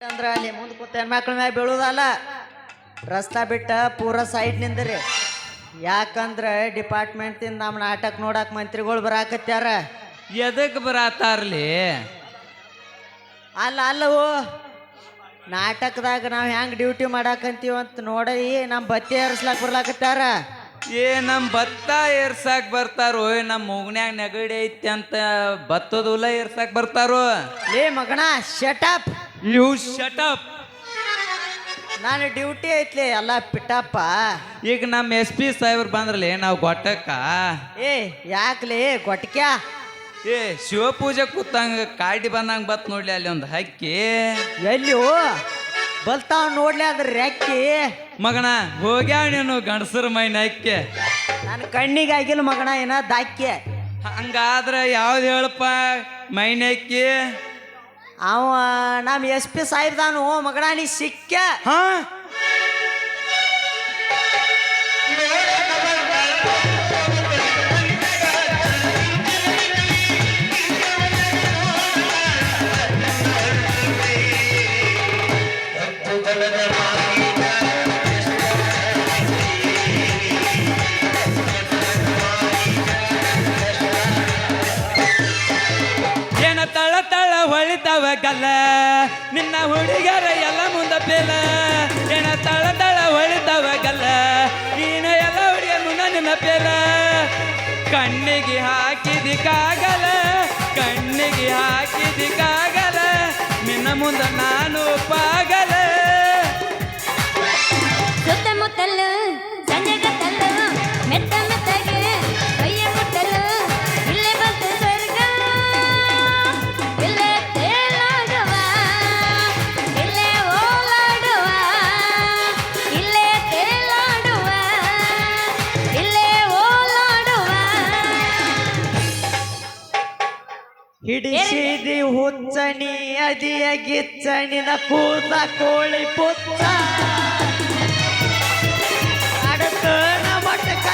ಅಂದ್ರ ಅಲ್ಲಿ ಮುಂದೆ ಕೂತ ಹೆಣ್ಮಕ್ಳ ಮ್ಯಾಗ ಬೀಳುದಲ್ಲ. ರಸ್ತಾ ಬಿಟ್ಟ ಪೂರ ಸೈಡ್ ನಿಂದ್ರಿ. ಯಾಕಂದ್ರ ಡಿಪಾರ್ಟ್ಮೆಂಟಿಂದ ನಮ್ಮ ನಾಟಕ ನೋಡಕ್ ಮಂತ್ರಿಗಳು ಬರಾಕತ್ಯಾರ. ಎದಕ್ ಬರತಾರ್ಲಿ? ಅಲ್ಲ ಅಲ್ಲವು ನಾಟಕದಾಗ ನಾವು ಹೆಂಗ್ ಡ್ಯೂಟಿ ಮಾಡಾಕಂತೀವಿ ಅಂತ ನೋಡಿ ನಮ್ಮ ಬತ್ತಿ ಏರ್ಸ್ಲಾಕ್ ಬರ್ಲಾಕತ್ಯಾರ. ಏ ನಮ್ ಭತ್ತ ಏರ್ಸಾಕ್ ಬರ್ತಾರೋ? ನಮ್ ಮೂಗ್ನ್ಯಾಗ ನೆಗಡಿ ಐತಿ ಅಂತ ಭತ್ತದ ಹುಲ ಏರ್ಸಾಕ್ ಬರ್ತಾರೋ ಏ ಮಗಣ shut up you shut up ನಾನು ಡ್ಯೂಟಿ ಐತ್ಲಿ ಎಲ್ಲ ಪಿಟ್ಟಪ್ಪ. ಈಗ ನಮ್ಮ ಎಸ್ ಪಿ ಸಾಹೇಬ್ರು ಬಂದ್ರಲ್ಲಿ ನಾವು ಗೊಟ್ಟಕ್ಕ? ಏ ಯಾಕ್ಲಿ ಗೊಟ್ಕ್ಯಾ? ಏ ಶಿವಪೂಜೆ ಕೂತಂಗ ಕಾಡಿ ಬಂದಂಗ ಬತ್ ನೋಡ್ಲಿ ಅಲ್ಲಿ ಒಂದು ಹಕ್ಕಿ. ಎಲ್ಲಿಯೋ? ಬಲ್ತಾವ್ ನೋಡ್ಲಿ ಅದ್ರ ರೆಕ್ಕಿ. ಮಗಣ ಹೋಗ್ಯಾವ ನೀನು ಗಂಡಸರ ಮೈನ ಹಕ್ಕಿ. ನನ್ನ ಕಣ್ಣಿಗೆ ಆಗಿಲ್ಲ ಮಗಣ ಏನ ದಾಕ್ಯ. ಹಂಗಾದ್ರೆ ಯಾವ್ದು ಹೇಳಪ್ಪ ಮೈನ ಹಕ್ಕಿ? ಅವ ನಮ್ಮ ಎಸ್ ಪಿ ಸಾಹೇಬ್ದಾನು ಮಗಣ ನೀ ಹೊಳಿತಾವ ಗಲ್ಲ. ನಿನ್ನ ಹುಡುಗರ ಎಲ್ಲ ಮುಂದ ಪೇಲ ಏನ ತಳ ತಳ ಹೊಳಿತಾವ ಗಲ್ಲ. ನೀನ ಎಲ್ಲ ಹುಡುಗ ಮುನ್ನ ನಿನ್ನ ಕಣ್ಣಿಗೆ ಹಾಕಿದಿ ಕಾಗಲ ಕಣ್ಣಿಗೆ ಹಾಕಿದಿ ಕಾಗಲ ನಿನ್ನ ಮುಂದ ನಾನು ಪಾಗಲ ಗಿಚ್ಚಣಿನ ಕೂತ ಕೋಳಿ ಪುತ್ತ ಅಡತನ ಮಟಕ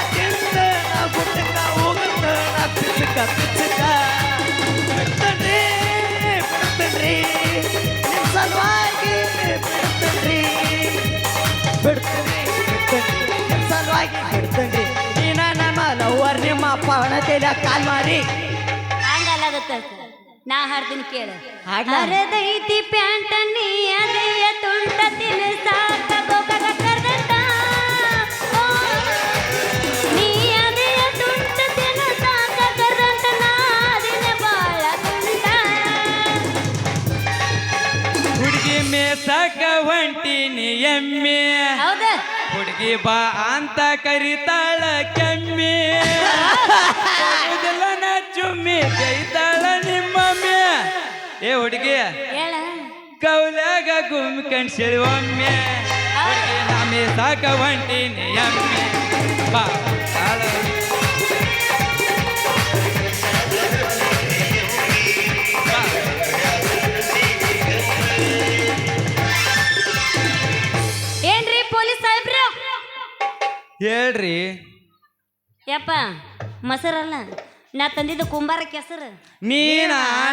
ಸಲುವಾಗಿ ನೀನ ನಮ್ಮ ಕಾಲ್ ಮಾಡಿ. ಹಂಗಲ್ಲಾಗತ್ತ ನಾ ಹಾಡ್ತೀನಿ ಕೇಳು? ಹರದೈತಿ ಪ್ಯಾಂಟ ನೀ ಅದೇಯ ತುಂಟ ಹುಡುಗಿ ಮೇಸಕ ಹೊಂಟಿನಿ ಎಮ್ಮೆ. ಹುಡುಗಿ ಬಾ ಅಂತ ಕರಿತಾಳ ಕೆಮ್ಮೆ. ಚುಮ್ಮಿ ಕೈತಾಳ ನಿಮ್ಮಮ್ಮೆ ಏ ಹುಡುಗಿ. ಹೇಳ. ಕೌಲ್ಯಾಗ ಗುಮ್ಕಂಡ್ ಒಮ್ಮೆ. ಹುಡುಗಿ ನಾಮೆ ಸಾಕ ಹೊಂಟಿನಿ ಎಮ್ಮೆ. ಬಾ ತಾಳ ಬಾ. ಏನ್ರಿ ಪೊಲೀಸ್ ಸಾಹೇಬ್ರು? ಹೇಳ್ರಿ. ಯಪ್ಪ ಮೊಸರಲ್ಲ. ನಾ ತಂದಿದ್ದು ಕುಂಬಾರ ಕೆಸರು. ನೀನ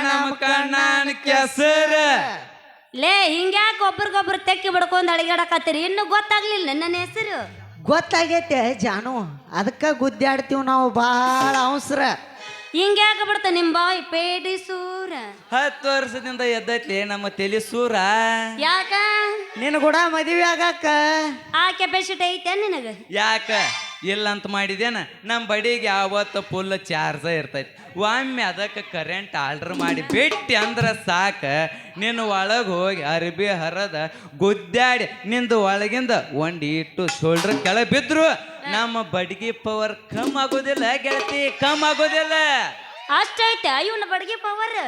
ನಮ್ಮ ಕಣ್ಣಾನ ಕೆಸರ. ಲೇ ಹಿಂಗ್ಯಾಕೆ ಒಬ್ರಿಗೊಬ್ರು ತೆಕ್ಕಿ ಬಿಡ್ಕೊಂಡು ಅಳಿಗಾಡಕತ್ತೀರಿ? ಇನ್ನು ಗೊತ್ತಾಗ್ಲಿಲ್ಲ ನನ್ನ ಹೆಸರು. ಗೊತ್ತಾಗೈತೆ ಜಾನು. ಅದಕ್ಕೆ ಗುದ್ದಾಡ್ತೀವಿ ನಾವು ಬಹಳ ಅವಸರ. ಹಿಂಗ್ಯಾಕೆ ಬಿಡ್ತ ನಿಮ್ ಬಾಯ್ ಪೇಡಿ ಸೂರ. ಹತ್ತು ವರ್ಷದಿಂದ ಎದ್ದೈತ್ಲಿ ನಮ್ಮ ತೆಲಿ ಸೂರ. ಯಾಕ? ನಿನ್ನ ಕೂಡ ಮದುವೆ ಆಗಾಕ ಆ ಕೆಪಾಸಿಟಿ ಐತೆ ನಿನಗ? ಯಾಕ? ಇಲ್ಲ ಅಂತ ಮಾಡಿದೇನ ನಮ್ಮ ಬಡಿಗೆ ಯಾವತ್ತು ಫುಲ್ ಚಾರ್ಜ ಇರ್ತೈತಿ. ಒಮ್ಮೆ ಅದಕ್ಕೆ ಕರೆಂಟ್ ಆರ್ಡ್ರ್ ಮಾಡಿ ಬಿಟ್ಟು ಅಂದ್ರೆ ಸಾಕ. ನಿನ್ನ ಒಳಗೆ ಹೋಗಿ ಅರಬಿ ಹರದ ಗುದ್ದಾಡಿ ನಿಂದು ಒಳಗಿಂದ ಒಂಡಿ ಇಟ್ಟು ಶೋಲ್ಡರ್ ಕೆಳಗೆ ಬಿದ್ರು. ನಮ್ಮ ಬಡ್ಗಿ ಪವರ್ ಕಮ್ ಆಗೋದಿಲ್ಲ ಗೆಳತಿ ಕಮ್ ಆಗೋದಿಲ್ಲ. ಅಷ್ಟೈತೆ ಇವನ ಬಡಗಿ ಪವರ್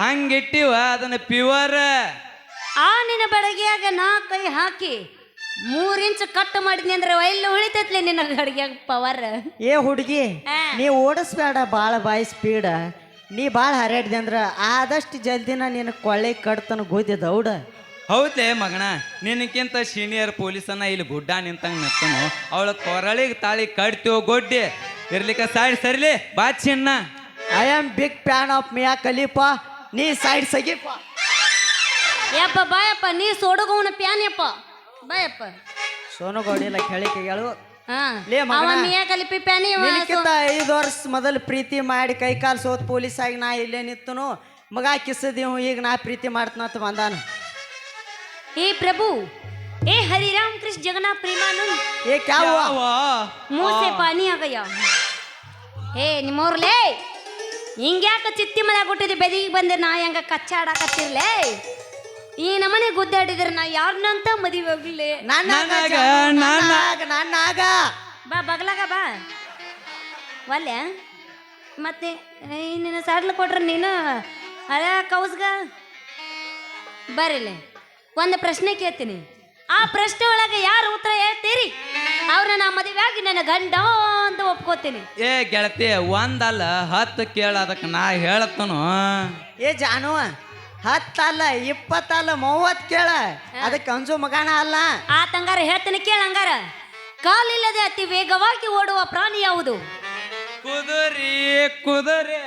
ಹಂಗಿಟ್ಟಿವ ಅದನ್ನ ಪ್ಯೂರ್ ಆ ನಿನ್ನ ಬಡಗಿಯಾಗ ನಾ ಕೈ ಹಾಕಿ ಮೂರ್ ಇಂಚ್ ಕಟ್ ಮಾಡಿದ್ನಿ ಅಂದ್ರೆ ಎಲ್ಲಿ ಉಳಿತೈತ್ಲಿ ನಿನ್ನ ಅಡಿಗೆಯಾಗ ಪವರ್ ಏ ಹುಡುಗಿ. ನೀ ಓಡಿಸ್ಬೇಡ ಭಾಳ ಬಾಯಿ ಸ್ಪೀಡ ನೀ ಭಾಳ ಹರಡ್ದೆ ಅಂದ್ರ ಆದಷ್ಟು ಜಲ್ದಿನ ನಿನ್ನ ಕೊಳ್ಳೆ ಕಡ್ತನ ಗೋದಿ ದೌಡ ಹೌದೇ ಮಗಣ ನಿನಕ್ಕಿಂತ ಸೀನಿಯರ್ ಪೊಲೀಸನ್ನ ಇಲ್ಲಿ ಗುಡ್ಡ ನಿಂತಂಗ ನಿಂತನು ಅವಳ ಕೊರಳಿಗೆ ತಾಳಿ ಕಡ್ತೀವೋ ಗೊಡ್ಡಿ? ಇರ್ಲಿಕ್ಕೆ ಸೈಡ್ ಸರಿಲಿ? ಬಾ ಚಿನ್ನ. I am big fan of Mia Khalifa ನೀ ಸೈಡ್ ಸಗಿಪ್ಪ. ಯಪ್ಪ ಬಾಯಪ್ಪ ನೀ ಸೋಡಗವನ ಪ್ಯಾನ್ ಯಪ್ಪ. ಸೋನು ಗೌಡಿಲ್ಲ ಕೇಳಿ ಹಾ. ಲೇ ಅವ ಕಲಿಪಿ ಪ್ಯಾನಿ ಐದು ವರ್ಷ ಮೊದಲು ಪ್ರೀತಿ ಮಾಡಿ ಕೈ ಕಾಲು ಸೋತ್ ಪೊಲೀಸ್ ಆಗಿ ನಾ ಇಲ್ಲೇ ನಿಂತನು. ಮಗ ಕಿಸದಿವ್ ಈಗ ನಾ ಪ್ರೀತಿ ಮಾಡ್ತನಂತ ಬಂದಾನ. ಏ ಪ್ರಭು ಏ ಹರಿರಾಮ್ ಕೃಷ್ಣ ಜಗನ್ನಾಥ ಪ್ರೇಮಾನು ಏ ಕ್ಯಾವ? ಮೂಸೆ ಪಾನಿ ಆಗಯ್ಯ. ಏ ನಿಮ್ಮವ್ರಲೇ ಹಿಂಗ್ಯಾಕ ಚಿತ್ತಿ ಮನೆ ಕೊಟ್ಟಿದ್ರಿ ಬೆದಿಗೆ ಬಂದೆ ನಾ ಹೆಂಗ ಕಚ್ಚಾಡಕತ್ತಿರ್ಲೇ? ಈ ನಮನೆ ಗುದ್ದಾಡಿದ್ರೆ ನಾ ಯಾರನ್ನಂತ ಮದುವೆ ಹೋಗ್ಲಿ ನನ್ನಾಗ ನನಗ, ನನ್ನ- ನನ್ನಾಗ. ಬಾ ಬಗ್ಲಾಗ ಬಾ. ಒಲ್ಲೆ? ಮತ್ತೆ ನಿನ್ನ ಸಾಡ್ಲು ಕೊಟ್ರೆ ನೀನು ಅದ ಕೌಸ್ಗ? ಬರಲಿ ಒಂದು ಪ್ರಶ್ನೆ ಕೇಳ್ತೀನಿ. ಆ ಪ್ರಶ್ನೆ ಒಳಗೆ ಯಾರು ಉತ್ತರ ಹೇಳ್ತೀರಿ? ಅವ್ರನ್ನ ನಾ ಮದುವೆ ಆಗಿ ನನ್ನ ಗಂಡ ಅಂತ ಒಪ್ಕೋತೀನಿ. ಏ ಗೆಳತಿ ಒಂದಲ್ಲ ಹತ್ತು ಕೇಳ ಅದಕ್ಕೆ ನಾ ಹೇಳತ್ತನು ಏ ಜಾನು ಹತ್ತಲ್ಲ ಇಪ್ಪತ್ತಲ್ಲ ಮೂವತ್ ಕೇಳ. ಅದಕ್ಕೆ ಅಂಜು ಮಗಾಣ ಅಲ್ಲ. ಆತಂಗಾರ ತಂಗಾರ ಹೇಳ್ತೀನಿ ಕೇಳ ಹಂಗಾರ. ಕಾಲಿಲ್ಲದೆ ಅತಿ ವೇಗವಾಗಿ ಓಡುವ ಪ್ರಾಣಿ ಯಾವುದು? ಕುದುರಿ ಕುದುರೆ.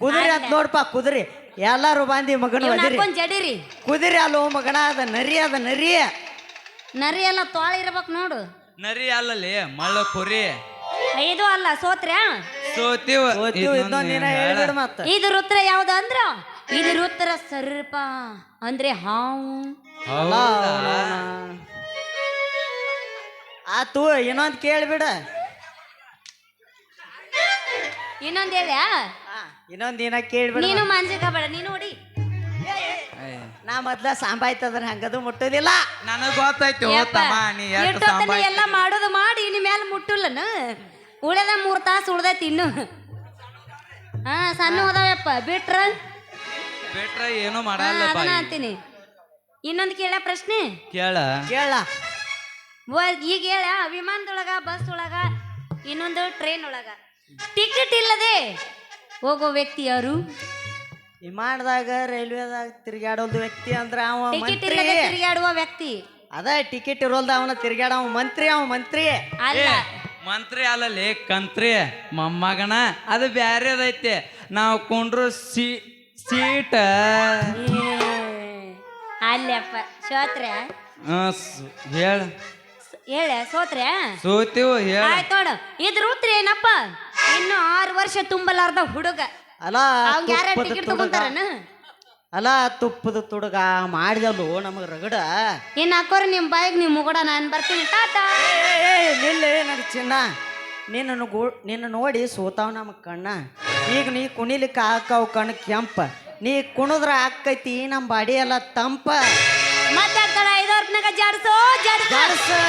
ಕುದುರೆ ಅಂತ ನೋಡ್ಪ ಕುದುರೆ. ಎಲ್ಲಾರು ಬಂದಿ ಮಗನ ಹಾಕೊಂಡ್ ಜಡಿರಿ. ಕುದುರೆ ಅಲ್ಲೋ ಮಗನ ಅದ ನರಿ ಅದ ನರಿ. ನರಿ ಎಲ್ಲ ತೋಳ ಇರ್ಬೇಕು ನೋಡು. ನರಿ ಅಲ್ಲಲ್ಲಿ ಮಳ್ಳ ಕುರಿ. ಇದು ಅಲ್ಲ ಸೋತ್ರ್ಯಾ? ಸೋತಿವ. ಇದು ಹೇಳಿದ ಹೇಳ್ಬಿಡು ಮತ್ತ. ಇದ್ರ ಉತ್ತರ ಯಾವ್ದು ಅಂದ್ರ? ಇದ್ರ ಉತ್ತರ ಸರ್ಪ ಅಂದ್ರೆ ಹಾವು. ಆತು ಇನ್ನೊಂದ್ ಕೇಳ್ಬಿಡ ಇನ್ನೊಂದ್ ಹೇಳ್ಯಾ? ಇನ್ನೊಂದ್ ಏನ ಕೇಳ್ಬಿಡ ನೀನು ಮಾನ್ಸಿಕ ಬೇಡ ನೀನು ನೋಡಿ ನಾ ಮೊದ್ಲ ಸಾಂಬಾಯ್ತದ್ರ ಹಂಗದು ಮುಟ್ಟುದಿಲ್ಲ. ನನಗ್ ಗೊತ್ತಾಯ್ತು ತಮ್ಮ ನೀ ಎಷ್ಟು ಎಲ್ಲ ಮಾಡೋದು ಮಾಡಿ ಇನ್ ಮೇಲೆ ಮುಟ್ಟುಲ್ಲನ? ಉಳಿದ ಮೂರ್ ತಾಸು ಉಳ್ದೈತಿ ಇನ್ನು. ಹಾ ಸಣ್ಣ ಹೋದವಪ್ಪ ಬಿಟ್ರ? ಬಿಟ್ರೆ ಏನು ಹಾ, ಮಾಡಲ್ಲ ಅದನ್ನ ಅಂತೀನಿ ಇನ್ನೊಂದು ಕೇಳ ಪ್ರಶ್ನೆ? ಕೇಳ. ಕೇಳ. ವ- ಈಗ ಹೇಳ ವಿಮಾನದೊಳಗ ಬಸ್ ಒಳಗ ಇನ್ನೊಂದು ಟ್ರೈನ್ ಒಳಗ ಟಿಕೆಟ್ ಇಲ್ಲದೆ ಹೋಗೋ ವ್ಯಕ್ತಿ ಯಾರು? ವಿಮಾನದಾಗ ರೈಲ್ವೆದಾಗ ತಿರ್ಗಾಡೋದು ವ್ಯಕ್ತಿ ಅಂದ್ರೆ ಅವ ಟಿಕೆಟ್ ಮಂತ್ರಿ. ಇಲ್ಲದೆ ತಿರುಗಾಡುವ ವ್ಯಕ್ತಿ. ಅದ ಟಿಕೆಟ್ ಇರೋಲ್ದ ಅವನ ತಿರ್ಗಾಡ ಅವ ಮಂತ್ರಿ ಅವ ಮಂತ್ರಿ. ಅಲ್ಲ. ಮಂತ್ರಿ ಅಲ್ಲಲ್ಲಿ ಕಂತ್ರಿ ಮೊಮ್ಮಗನ ಅದು ಬ್ಯಾರೇದೈತೆ ನಾವು ಕುಂಡ್ರು ಸೀ ಸೀಟ. ಅಲ್ಲಪ್ಪ ಸೋತ್ರೆ? ಹೇಳ. ಹೇಳ ಸೋತ್ರೆ? ಸೋತಿವು ಹೇಳ. ಆಯ್ತು ನೋಡು ಇದ್ರ ಉತ್ತರ ಏನಪ್ಪ? ಇನ್ನು ಆರು ವರ್ಷ ತುಂಬಲಾರ್ದ ಹುಡುಗ. ಅಲ್ಲ ಅವ್ನ್ ಯಾರ ತುಪ್ಪದ ಟಿಕೆಟ್ ತುಡುಗ. ತಗೊಂತಾರನ ಅಲ್ಲ ತುಪ್ಪದ ತುಡುಗ ಮಾಡಿದಲ್ಲು ನಮಗೆ ರಗಡ. ಇನ್ ಹಾಕೋರಿ ನಿಮ್ಮ ಬಾಯಿಗೆ ನಿಮ್ ಮುಗಡ ನಾನು ಬರ್ತೀನಿ. ಟಾಟಾ. ಏ ನಿಲ್ಲ ನನ್ನ ಚಿನ್ನ. ನಿನ್ನ ಗೋ ನಿನ್ನ ನೋಡಿ ಸೋತಾವ ನಮ್ಮ ಕಣ್ಣ. ಈಗ ನೀ ಕುಣಿಲಿಕ್ಕೆ ಹಾಕಾವ್ ಕಣ್ ಕೆಂಪ. ನೀ ಕುಣಿದ್ರ ಆಕೈತಿ ನಮ್ಮ ಬಾಡಿ ಎಲ್ಲ ತಂಪ. ಮತ್ತೆ ಜಾಡ್ಸೋ ಜಾಡ್ಸೋ.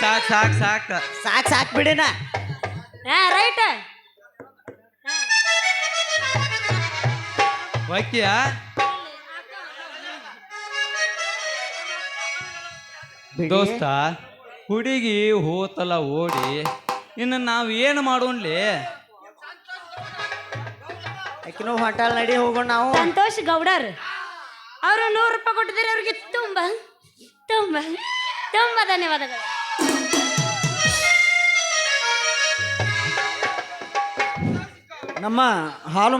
ಸಾಕ್ ಸಾಕ್ ಸಾಕ್ ಸಾಕ್. ಸಾಕ್ ಸಾಕ್ ಬಿಡಿನ. ಹಾ ರೈಟ್ ಓಕೆಯಾ ದೋಸ್ತ ಹುಡುಗಿ ಹೋತಲ ಓಡಿ ಇನ್ನು ನಾವು ಏನು ಮಾಡೋಣ್ಲಿ? ಆಕಿನೂ ಹೋಟೆಲ್ ನಡಿ ಹೋಗೋಣ ನಾವು. ಸಂತೋಷ್ ಗೌಡರ್ ಅವರು ನೂರು ರೂಪಾಯಿ ಕೊಟ್ಟಿದ್ದಾರೆ ಅವ್ರಿಗೆ ತುಂಬ ತುಂಬ ತುಂಬ ಧನ್ಯವಾದಗಳು. ನಮ್ಮ ಹಾಲು